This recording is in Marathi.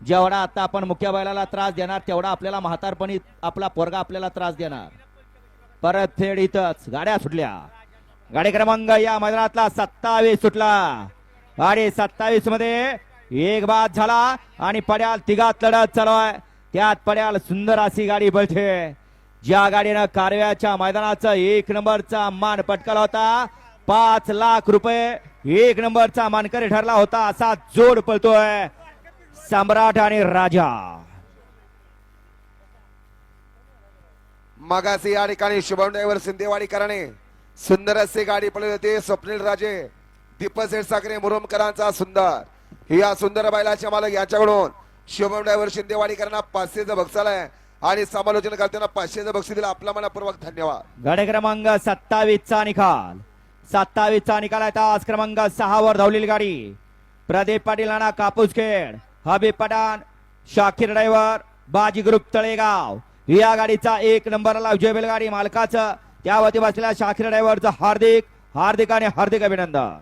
जेवढा आता आपण मुख्य बैलाला त्रास देणार तेवढा आपल्याला म्हातारपणी आपला पोरगा आपल्याला त्रास देणार. परत फेड इथंच गाड्या सुटल्या. गाडी क्रमांक या मैदानातला सत्तावीस सुटला. गाडी सत्तावीसमध्ये एक बाद झाला आणि पड्याल तिघात लढत चालू आहे. त्यात पड्याल सुंदर अशी गाडी बळते ज्या गाडीनं कारव्याच्या मैदानाचा एक नंबरचा मान पटकाला होता. पाच लाख रुपये एक नंबरचा मानकरी ठरला होता. असा जोड पळतोय. सम्राट आणि राजा. मागासी या ठिकाणी शुभम ड्रायव्हर सिंदेवाडीकरांनी सुंदर असे गाडी पळवली होती स्वप्नील राजे दीपसेठ साखरे मुरुमकरांचा सुंदर. या सुंदर बैलाच्या मालक याच्याकडून शुभम ड्रायव्हर शिंदेवाडीकरांना पाचशेचं बक्षाल आहे. आणि समालोचन करताना पाचशेचं बक्षीस दिलं. आपला मनापूर्वक धन्यवाद. गाडी क्रमांक सत्तावीस चा निकाल. सत्तावीस चा निकाल आहे. तास क्रमांक सहा वर धावलेली गाडी. Pradeep Patil Nana कापूसखेड. Habi Pathan Shakir driver Baji group Talegaon. या गाडीचा एक नंबरला विजय बैलगाडी मालकाचं. त्यावरती बसलेल्या शाकीर ड्रायव्हरचं हार्दिक हार्दिक आणि हार्दिक अभिनंदन.